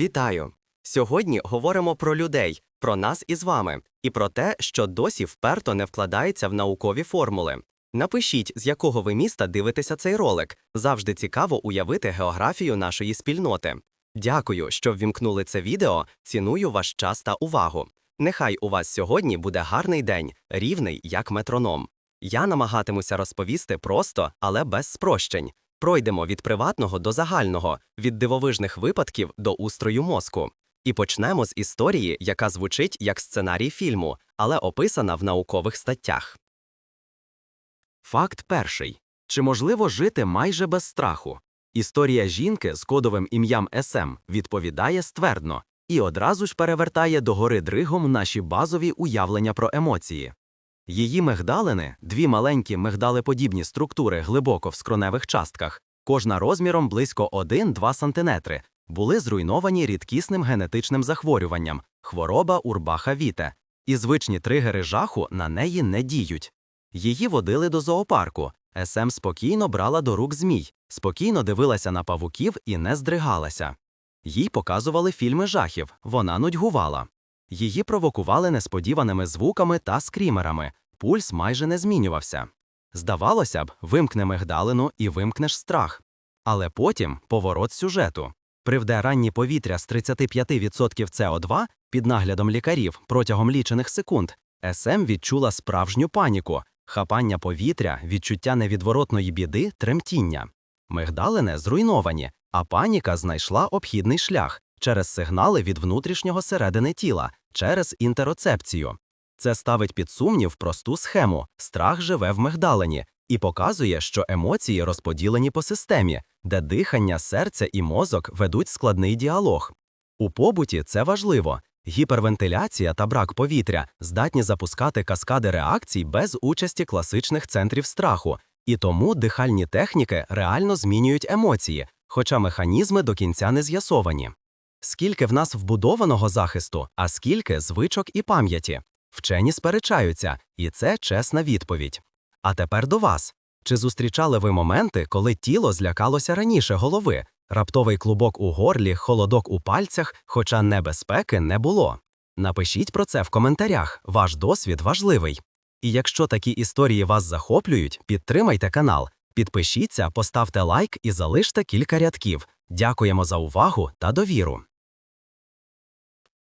Вітаю! Сьогодні говоримо про людей, про нас із вами, і про те, що досі вперто не вкладається в наукові формули. Напишіть, з якого ви міста дивитеся цей ролик. Завжди цікаво уявити географію нашої спільноти. Дякую, що ввімкнули це відео. Ціную ваш час та увагу. Нехай у вас сьогодні буде гарний день, рівний як метроном. Я намагатимуся розповісти просто, але без спрощень. Пройдемо від приватного до загального, від дивовижних випадків до устрою мозку. І почнемо з історії, яка звучить як сценарій фільму, але описана в наукових статтях. Факт перший: чи можливо жити майже без страху? Історія жінки з кодовим ім'ям СМ відповідає ствердно і одразу ж перевертає догори дригом наші базові уявлення про емоції. Її мигдалини, дві маленькі мигдалеподібні структури глибоко в скроневих частках, кожна розміром близько 1-2 см, були зруйновані рідкісним генетичним захворюванням хвороба урбаха віте, і звичні тригери жаху на неї не діють. Її водили до зоопарку. СМ спокійно брала до рук змій, спокійно дивилася на павуків і не здригалася. Їй показували фільми жахів, вона нудьгувала. Її провокували несподіваними звуками та скрімерами, пульс майже не змінювався. Здавалося б, вимкне мигдалину і вимкнеш страх. Але потім поворот сюжету. Привде ранні повітря з 35% СО2 під наглядом лікарів протягом лічених секунд. СМ відчула справжню паніку, хапання повітря, відчуття невідворотної біди, тремтіння. Мигдалини зруйновані, а паніка знайшла обхідний шлях через сигнали від внутрішнього середини тіла, через інтероцепцію. Це ставить під сумнів просту схему страх живе в мигдалині і показує, що емоції розподілені по системі, де дихання, серце і мозок ведуть складний діалог. У побуті це важливо. Гіпервентиляція та брак повітря здатні запускати каскади реакцій без участі класичних центрів страху, і тому дихальні техніки реально змінюють емоції, хоча механізми до кінця не з'ясовані. Скільки в нас вбудованого захисту, а скільки звичок і пам'яті? Вчені сперечаються, і це чесна відповідь. А тепер до вас. Чи зустрічали ви моменти, коли тіло злякалося раніше голови, раптовий клубок у горлі, холодок у пальцях, хоча небезпеки не було? Напишіть про це в коментарях, ваш досвід важливий. І якщо такі історії вас захоплюють, підтримайте канал, підпишіться, поставте лайк і залиште кілька рядків. Дякуємо за увагу та довіру.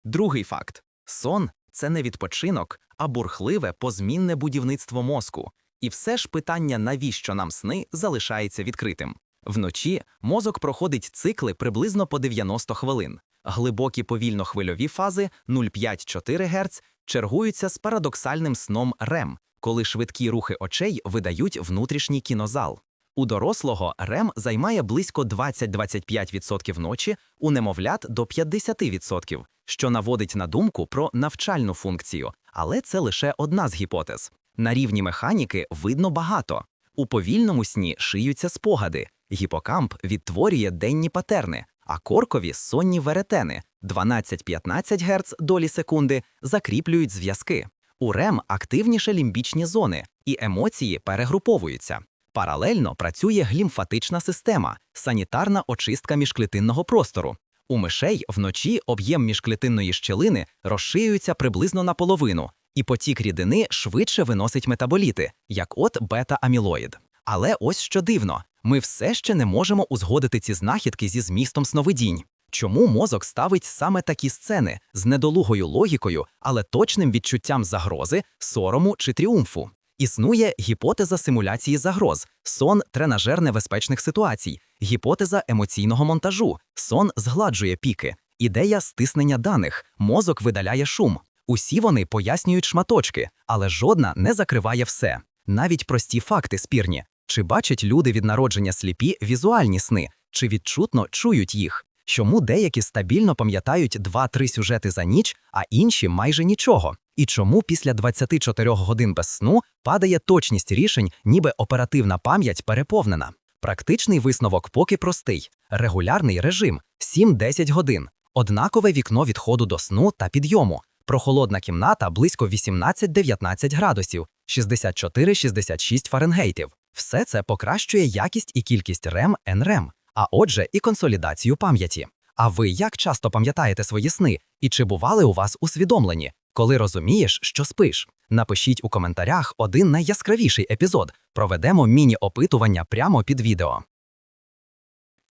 Другий факт: сон це не відпочинок, а бурхливе позмінне будівництво мозку. І все ж питання, навіщо нам сни, залишається відкритим. Вночі мозок проходить цикли приблизно по 90 хвилин. Глибокі повільно-хвильові фази 0,5-4 Гц чергуються з парадоксальним сном РЕМ, коли швидкі рухи очей видають внутрішній кінозал. У дорослого РЕМ займає близько 20-25% ночі, у немовлят до 50%, що наводить на думку про навчальну функцію, але це лише одна з гіпотез. На рівні механіки видно багато. У повільному сні шиються спогади, гіпокамп відтворює денні патерни, а коркові сонні веретени 12-15 Гц долі секунди закріплюють зв'язки. У РЕМ активніше лімбічні зони, і емоції перегруповуються. Паралельно працює глімфатична система, санітарна очистка міжклітинного простору. У мишей вночі об'єм міжклітинної щелини розширюється приблизно наполовину, і потік рідини швидше виносить метаболіти, як от бета-амілоїд. Але ось що дивно: ми все ще не можемо узгодити ці знахідки зі змістом сновидінь. Чому мозок ставить саме такі сцени з недолугою логікою, але точним відчуттям загрози, сорому чи тріумфу? Існує гіпотеза симуляції загроз, сон тренажер небезпечних ситуацій, гіпотеза емоційного монтажу, сон згладжує піки, ідея стиснення даних, мозок видаляє шум. Усі вони пояснюють шматочки, але жодна не закриває все. Навіть прості факти спірні. Чи бачать люди від народження сліпі візуальні сни, чи відчутно чують їх? Чому деякі стабільно пам'ятають 2-3 сюжети за ніч, а інші майже нічого? І чому після 24 годин без сну падає точність рішень, ніби оперативна пам'ять переповнена? Практичний висновок поки простий: регулярний режим 7-10 годин, однакове вікно відходу до сну та підйому, прохолодна кімната близько 18-19 градусів, 64-66 фаренгейтів. Все це покращує якість і кількість РЕМ НРЕМ, а отже, і консолідацію пам'яті. А ви як часто пам'ятаєте свої сни? І чи бували у вас усвідомлені, коли розумієш, що спиш? Напишіть у коментарях один найяскравіший епізод. Проведемо міні-опитування прямо під відео.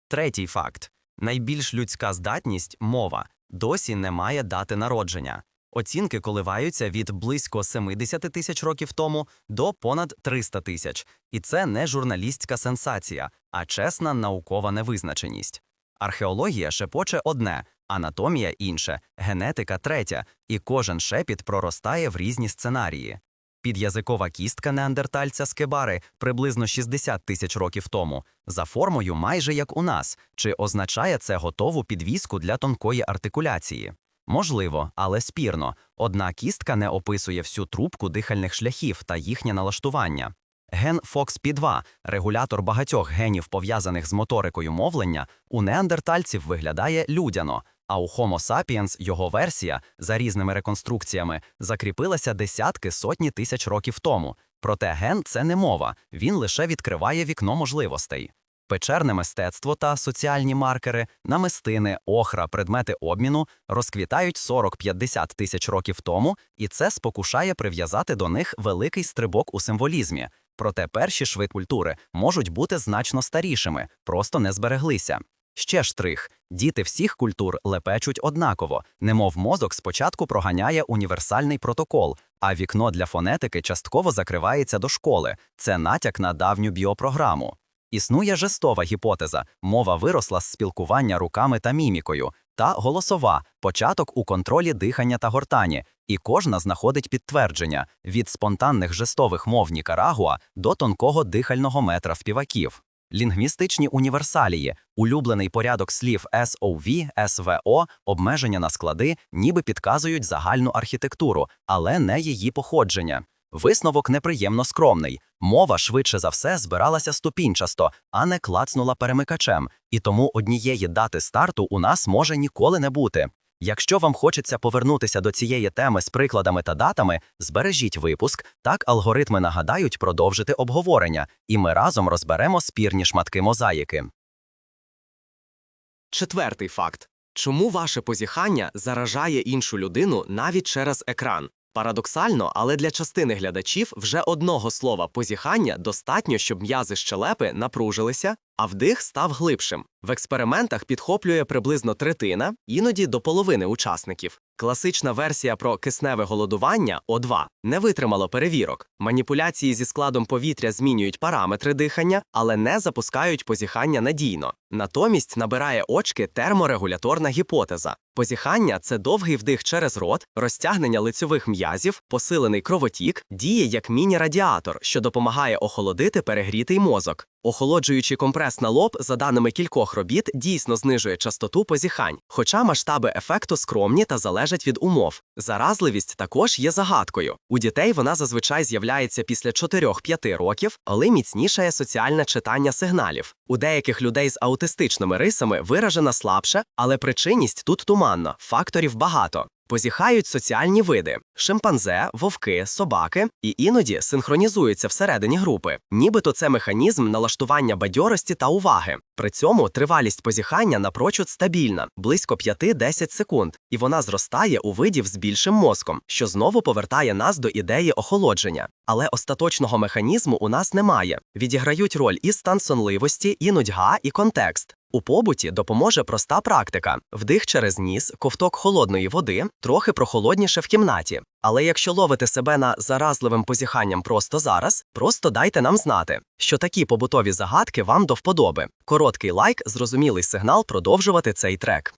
Третій факт: найбільш людська здатність мова досі не має дати народження. Оцінки коливаються від близько 70 тисяч років тому до понад 300 тисяч. І це не журналістська сенсація, а чесна наукова невизначеність. Археологія шепоче одне, анатомія інше, генетика третя, і кожен шепіт проростає в різні сценарії. Під'язикова кістка неандертальця скебари приблизно 60 тисяч років тому, за формою майже як у нас, чи означає це готову підвіску для тонкої артикуляції? Можливо, але спірно. Одна кістка не описує всю трубку дихальних шляхів та їхнє налаштування. Ген FOXP2, регулятор багатьох генів, пов'язаних з моторикою мовлення, у неандертальців виглядає людяно, а у Homo sapiens його версія, за різними реконструкціями, закріпилася десятки сотні тисяч років тому. Проте ген це не мова, він лише відкриває вікно можливостей. Печерне мистецтво та соціальні маркери, намистини, охра, предмети обміну розквітають 40-50 тисяч років тому, і це спокушає прив'язати до них великий стрибок у символізмі. Проте перші швид культури можуть бути значно старішими, просто не збереглися. Ще штрих: діти всіх культур лепечуть однаково, немов мозок спочатку проганяє універсальний протокол, а вікно для фонетики частково закривається до школи. Це натяк на давню біопрограму. Існує жестова гіпотеза, мова виросла з спілкування руками та мімікою, та голосова початок у контролі дихання та гортані, і кожна знаходить підтвердження від спонтанних жестових мов Нікарагуа до тонкого дихального метра співаків. Лінгвістичні універсалії, улюблений порядок слів SOV, SVO, обмеження на склади, ніби підказують загальну архітектуру, але не її походження. Висновок неприємно скромний. Мова швидше за все збиралася ступінчасто, а не клацнула перемикачем, і тому однієї дати старту у нас може ніколи не бути. Якщо вам хочеться повернутися до цієї теми з прикладами та датами, збережіть випуск, так алгоритми нагадають продовжити обговорення, і ми разом розберемо спірні шматки мозаїки. Четвертий факт: чому ваше позіхання заражає іншу людину навіть через екран? Парадоксально, але для частини глядачів вже одного слова позіхання достатньо, щоб м'язи щелепи напружилися, а вдих став глибшим. В експериментах підхоплює приблизно третина, іноді до половини учасників. Класична версія про кисневе голодування О2 не витримала перевірок. Маніпуляції зі складом повітря змінюють параметри дихання, але не запускають позіхання надійно. Натомість набирає очки терморегуляторна гіпотеза. Позіхання це довгий вдих через рот, розтягнення лицьових м'язів, посилений кровотік, діє як міні-радіатор, що допомагає охолодити перегрітий мозок. Охолоджуючий компрес на лоб, за даними кількох робіт, дійсно знижує частоту позіхань, хоча масштаби ефекту скромні та залежать від умов. Заразливість також є загадкою. У дітей вона зазвичай з'являється після 4-5 років, але міцнішає соціальне читання сигналів. У деяких людей з аутистичними рисами виражена слабше, але причинність тут туманна, факторів багато. Позіхають соціальні види: шимпанзе, вовки, собаки, і іноді синхронізуються всередині групи. Нібито це механізм налаштування бадьорості та уваги. При цьому тривалість позіхання напрочуд стабільна, близько 5-10 секунд, і вона зростає у видів з більшим мозком, що знову повертає нас до ідеї охолодження. Але остаточного механізму у нас немає. Відіграють роль і стан сонливості, і нудьга, і контекст. У побуті допоможе проста практика: вдих через ніс, ковток холодної води, трохи прохолодніше в кімнаті. Але якщо ловите себе на заразливим позіханням просто зараз, просто дайте нам знати, що такі побутові загадки вам до вподоби. Короткий лайк, зрозумілий сигнал продовжувати цей трек.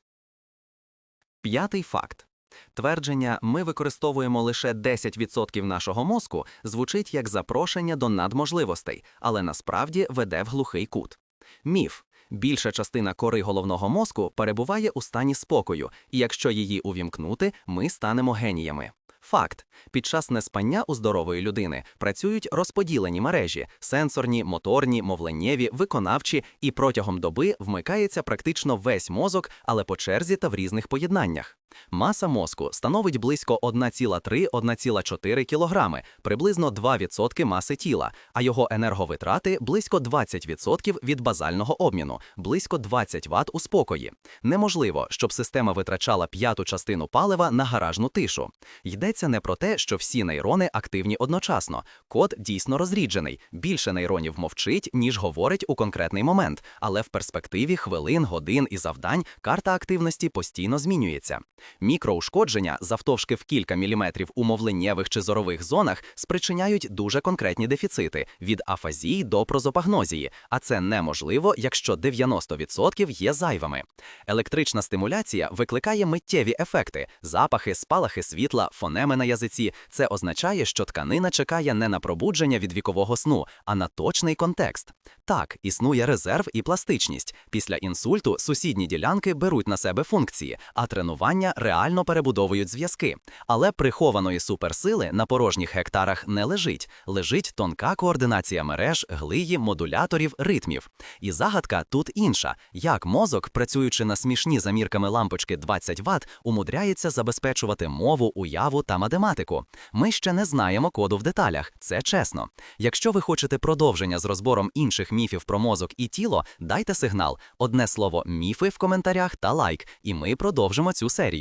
П'ятий факт. Твердження ми використовуємо лише 10% нашого мозку звучить як запрошення до надможливостей, але насправді веде в глухий кут. Міф. Більша частина кори головного мозку перебуває у стані спокою, і якщо її увімкнути, ми станемо геніями. Факт: під час неспання у здорової людини працюють розподілені мережі: сенсорні, моторні, мовленнєві, виконавчі, і протягом доби вмикається практично весь мозок, але по черзі та в різних поєднаннях. Маса мозку становить близько 1,3-1,4 кг, приблизно 2% маси тіла, а його енерговитрати близько 20% від базального обміну, близько 20 Вт у спокої. Неможливо, щоб система витрачала п'яту частину палива на гаражну тишу. Йдеться не про те, що всі нейрони активні одночасно. Код дійсно розріджений. Більше нейронів мовчить, ніж говорить у конкретний момент, але в перспективі хвилин, годин і завдань карта активності постійно змінюється. Мікроушкодження завтовшки в кілька міліметрів у мовленнєвих чи зорових зонах спричиняють дуже конкретні дефіцити від афазії до прозопагнозії, а це неможливо, якщо 90% є зайвими. Електрична стимуляція викликає миттєві ефекти: запахи, спалахи світла, фонеми на язиці. Це означає, що тканина чекає не на пробудження від вікового сну, а на точний контекст. Так, існує резерв і пластичність. Після інсульту сусідні ділянки беруть на себе функції, а тренування реально перебудовують зв'язки. Але прихованої суперсили на порожніх гектарах не лежить. Лежить тонка координація мереж, глиї, модуляторів, ритмів. І загадка тут інша: як мозок, працюючи на смішні замірками лампочки 20 Вт, умудряється забезпечувати мову, уяву та математику. Ми ще не знаємо коду в деталях, це чесно. Якщо ви хочете продовження з розбором інших міфів про мозок і тіло, дайте сигнал. Одне слово міфи в коментарях та лайк, і ми продовжимо цю серію.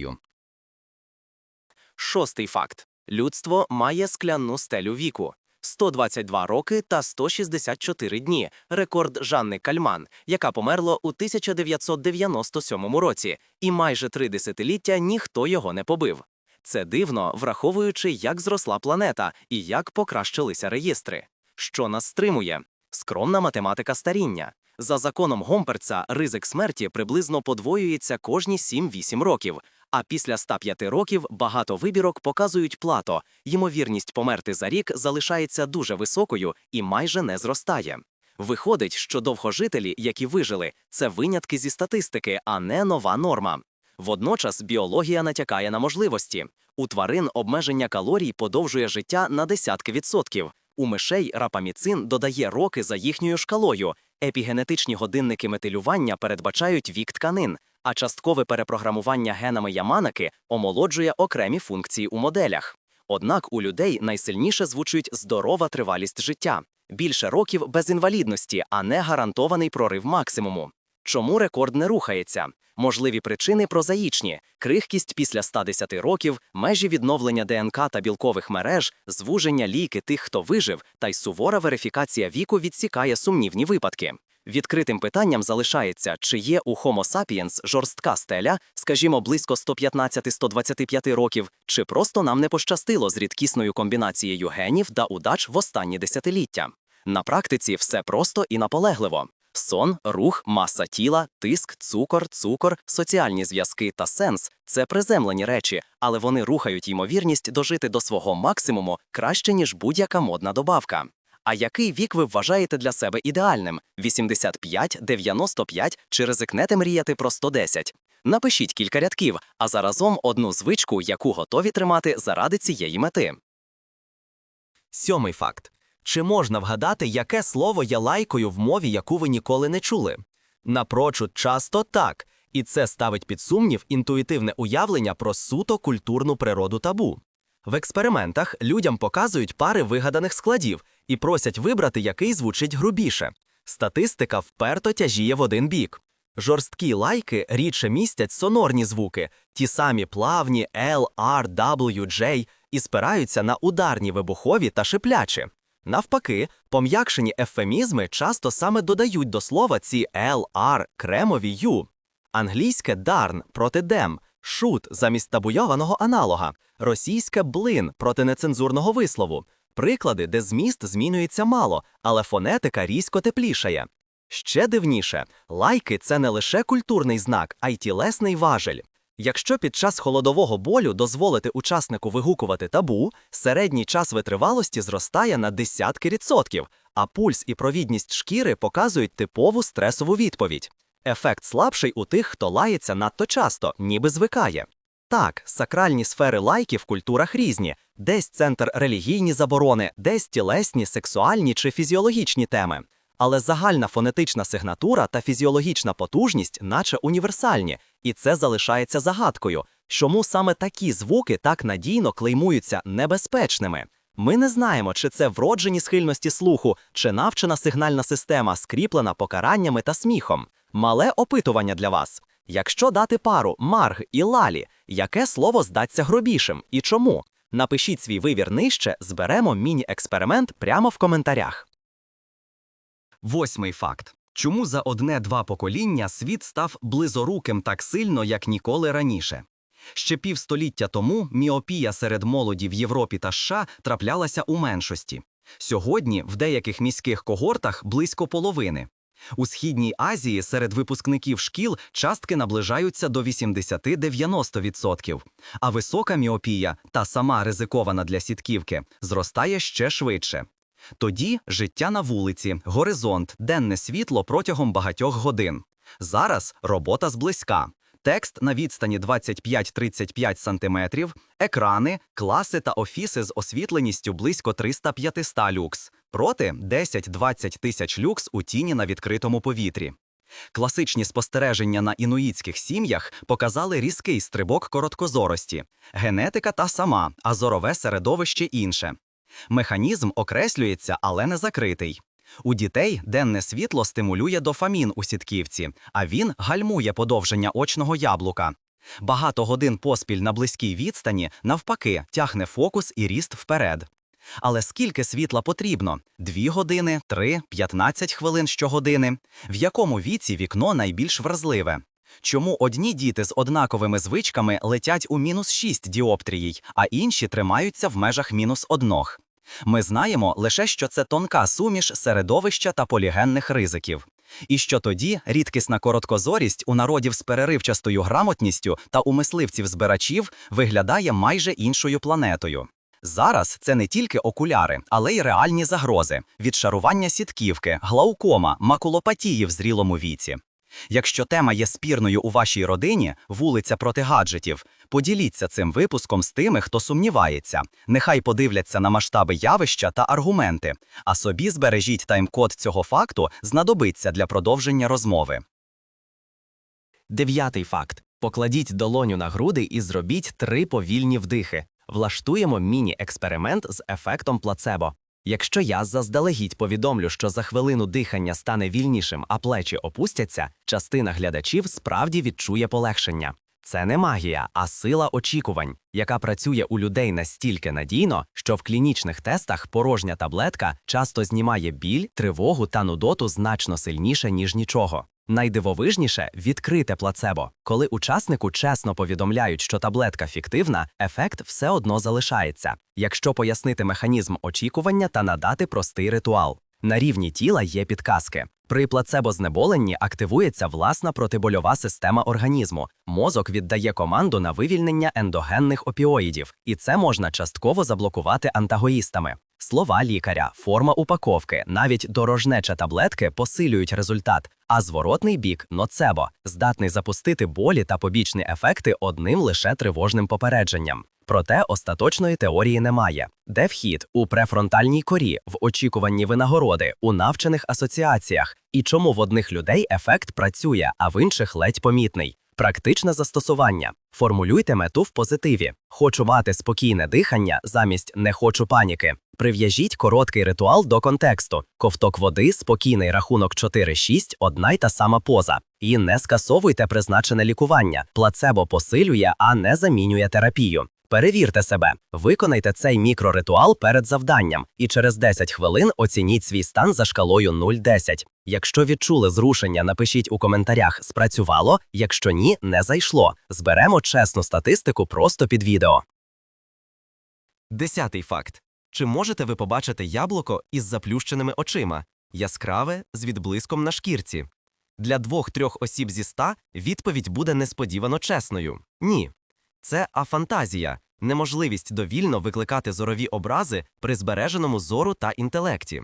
Шостий факт: людство має скляну стелю віку. 122 роки та 164 дні. Рекорд Жанни Кальман, яка померла у 1997 році, і майже три десятиліття ніхто його не побив. Це дивно, враховуючи, як зросла планета і як покращилися реєстри. Що нас стримує? Скромна математика старіння. За законом Гомперца ризик смерті приблизно подвоюється кожні 7-8 років, а після 105 років багато вибірок показують плато. Ймовірність померти за рік залишається дуже високою і майже не зростає. Виходить, що довгожителі, які вижили, це винятки зі статистики, а не нова норма. Водночас біологія натякає на можливості. У тварин обмеження калорій подовжує життя на десятки відсотків. У мишей рапаміцин додає роки за їхньою шкалою. Епігенетичні годинники метилювання передбачають вік тканин, а часткове перепрограмування генами Яманаки омолоджує окремі функції у моделях. Однак у людей найсильніше звучить здорова тривалість життя, більше років без інвалідності, а не гарантований прорив максимуму. Чому рекорд не рухається? Можливі причини прозаїчні: крихкість після 110 років, межі відновлення ДНК та білкових мереж, звуження ліки тих, хто вижив, та й сувора верифікація віку відсікає сумнівні випадки. Відкритим питанням залишається, чи є у Homo sapiens жорстка стеля, скажімо, близько 115-125 років, чи просто нам не пощастило з рідкісною комбінацією генів та удач в останні десятиліття. На практиці все просто і наполегливо. Сон, рух, маса тіла, тиск, цукор, цукор, соціальні зв'язки та сенс це приземлені речі, але вони рухають ймовірність дожити до свого максимуму краще, ніж будь-яка модна добавка. А який вік ви вважаєте для себе ідеальним? 85, 95 чи ризикнете мріяти про 110? Напишіть кілька рядків, а заразом одну звичку, яку готові тримати заради цієї мети. Сьомий факт. Чи можна вгадати, яке слово є лайкою в мові, яку ви ніколи не чули? Напрочуд часто так, і це ставить під сумнів інтуїтивне уявлення про суто культурну природу табу. В експериментах людям показують пари вигаданих складів і просять вибрати, який звучить грубіше. Статистика вперто тяжіє в один бік. Жорсткі лайки рідше містять сонорні звуки, ті самі плавні L, R, W, J і спираються на ударні вибухові та шиплячі. Навпаки, пом'якшені ефемізми часто саме додають до слова ці L, R, кремові U. Англійське дарн проти дем, шут замість табуйованого аналога, російське блин проти нецензурного вислову. Приклади, де зміст змінюється мало, але фонетика різко теплішає. Ще дивніше, лайки це не лише культурний знак, а й тілесний важель. Якщо під час холодового болю дозволити учаснику вигукувати табу, середній час витривалості зростає на десятки відсотків, а пульс і провідність шкіри показують типову стресову відповідь. Ефект слабший у тих, хто лається надто часто, ніби звикає. Так, сакральні сфери лайки в культурах різні, десь центр релігійні заборони, десь тілесні, сексуальні чи фізіологічні теми. Але загальна фонетична сигнатура та фізіологічна потужність, наче універсальні, і це залишається загадкою. Чому саме такі звуки так надійно клеймуються небезпечними? Ми не знаємо, чи це вроджені схильності слуху, чи навчена сигнальна система, скріплена покараннями та сміхом. Мале опитування для вас. Якщо дати пару Марг і Лалі, яке слово здаться грубішим і чому? Напишіть свій вивір нижче, зберемо міні-експеримент прямо в коментарях. Восьмий факт. Чому за одне-два покоління світ став близоруким так сильно, як ніколи раніше? Ще півстоліття тому міопія серед молоді в Європі та США траплялася у меншості. Сьогодні в деяких міських когортах близько половини. У Східній Азії серед випускників шкіл частки наближаються до 80-90%, а висока міопія, та сама ризикована для сітківки, зростає ще швидше. Тоді життя на вулиці, горизонт, денне світло протягом багатьох годин. Зараз робота зблизька. Текст на відстані 25-35 см, екрани, класи та офіси з освітленістю близько 300-500 люкс, проти 10-20 тисяч люкс у тіні на відкритому повітрі. Класичні спостереження на інуїтських сім'ях показали різкий стрибок короткозорості, генетика та сама, а зорове середовище інше. Механізм окреслюється, але не закритий. У дітей денне світло стимулює дофамін у сітківці, а він гальмує подовження очного яблука. Багато годин поспіль на близькій відстані, навпаки, тягне фокус і ріст вперед. Але скільки світла потрібно? Дві години, три, 15 хвилин щогодини? В якому віці вікно найбільш вразливе? Чому одні діти з однаковими звичками летять у мінус 6 діоптрій, а інші тримаються в межах мінус однох? Ми знаємо лише, що це тонка суміш середовища та полігенних ризиків. І що тоді рідкісна короткозорість у народів з переривчастою грамотністю та у мисливців-збирачів виглядає майже іншою планетою. Зараз це не тільки окуляри, але й реальні загрози: відшарування сітківки, глаукома, макулопатії в зрілому віці. Якщо тема є спірною у вашій родині, вулиця проти гаджетів, поділіться цим випуском з тими, хто сумнівається. Нехай подивляться на масштаби явища та аргументи, а собі збережіть тайм-код цього факту знадобиться для продовження розмови. Дев'ятий факт. Покладіть долоню на груди і зробіть три повільні вдихи. Влаштуємо міні-експеримент з ефектом плацебо. Якщо я заздалегідь повідомлю, що за хвилину дихання стане вільнішим, а плечі опустяться, частина глядачів справді відчує полегшення. Це не магія, а сила очікувань, яка працює у людей настільки надійно, що в клінічних тестах порожня таблетка часто знімає біль, тривогу та нудоту значно сильніше, ніж нічого. Найдивовижніше відкрите плацебо. Коли учаснику чесно повідомляють, що таблетка фіктивна, ефект все одно залишається, якщо пояснити механізм очікування та надати простий ритуал. На рівні тіла є підказки. При плацебо-знеболенні активується власна протибольова система організму. Мозок віддає команду на вивільнення ендогенних опіоїдів, і це можна частково заблокувати антагоїстами. Слова лікаря, форма упаковки, навіть дорожнеча таблетки посилюють результат, а зворотний бік ноцебо здатний запустити болі та побічні ефекти одним лише тривожним попередженням. Проте остаточної теорії немає. Де вхід у префронтальній корі, в очікуванні винагороди, у навчених асоціаціях, і чому в одних людей ефект працює, а в інших ледь помітний. Практичне застосування. Формулюйте мету в позитиві. Хочу мати спокійне дихання замість не хочу паніки. Прив'яжіть короткий ритуал до контексту. Ковток води, спокійний рахунок 4-6, одна й та сама поза. І не скасовуйте призначене лікування. Плацебо посилює, а не замінює терапію. Перевірте себе, виконайте цей мікроритуал перед завданням, і через 10 хвилин оцініть свій стан за шкалою 0-10. Якщо відчули зрушення, напишіть у коментарях спрацювало, якщо ні, не зайшло. Зберемо чесну статистику просто під відео. Десятий факт. Чи можете ви побачити яблуко із заплющеними очима, яскраве з відблиском на шкірці? Для двох-трьох осіб зі ста відповідь буде несподівано чесною. Ні. Це афантазія, неможливість довільно викликати зорові образи при збереженому зору та інтелекті.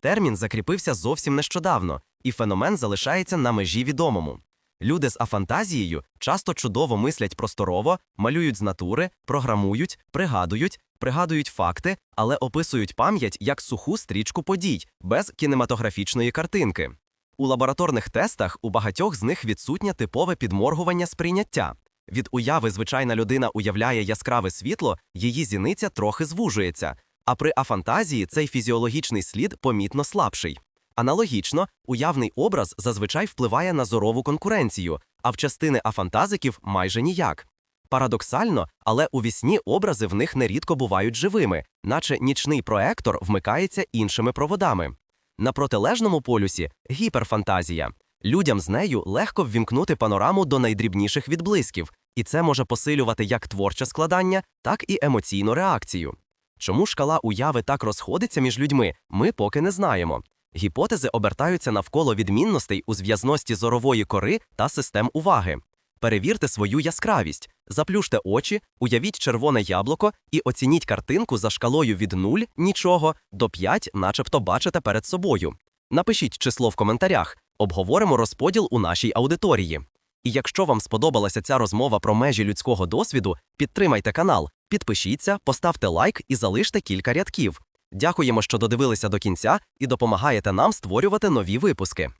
Термін закріпився зовсім нещодавно, і феномен залишається на межі відомому. Люди з афантазією часто чудово мислять просторово, малюють з натури, програмують, пригадують, пригадують факти, але описують пам'ять як суху стрічку подій, без кінематографічної картинки. У лабораторних тестах у багатьох з них відсутнє типове підморгування сприйняття. Від уяви звичайна людина уявляє яскраве світло, її зіниця трохи звужується, а при афантазії цей фізіологічний слід помітно слабший. Аналогічно, уявний образ зазвичай впливає на зорову конкуренцію, а в частини афантазиків майже ніяк. Парадоксально, але у вісні образи в них нерідко бувають живими, наче нічний проектор вмикається іншими проводами. На протилежному полюсі гіперфантазія. Людям з нею легко ввімкнути панораму до найдрібніших відблисків, і це може посилювати як творче складання, так і емоційну реакцію. Чому шкала уяви так розходиться між людьми, ми поки не знаємо. Гіпотези обертаються навколо відмінностей у зв'язності зорової кори та систем уваги. Перевірте свою яскравість, заплюште очі, уявіть червоне яблуко і оцініть картинку за шкалою від 0 – нічого до 5, начебто бачите перед собою. Напишіть число в коментарях, обговоримо розподіл у нашій аудиторії. І якщо вам сподобалася ця розмова про межі людського досвіду, підтримайте канал, підпишіться, поставте лайк і залиште кілька рядків. Дякуємо, що додивилися до кінця і допомагаєте нам створювати нові випуски.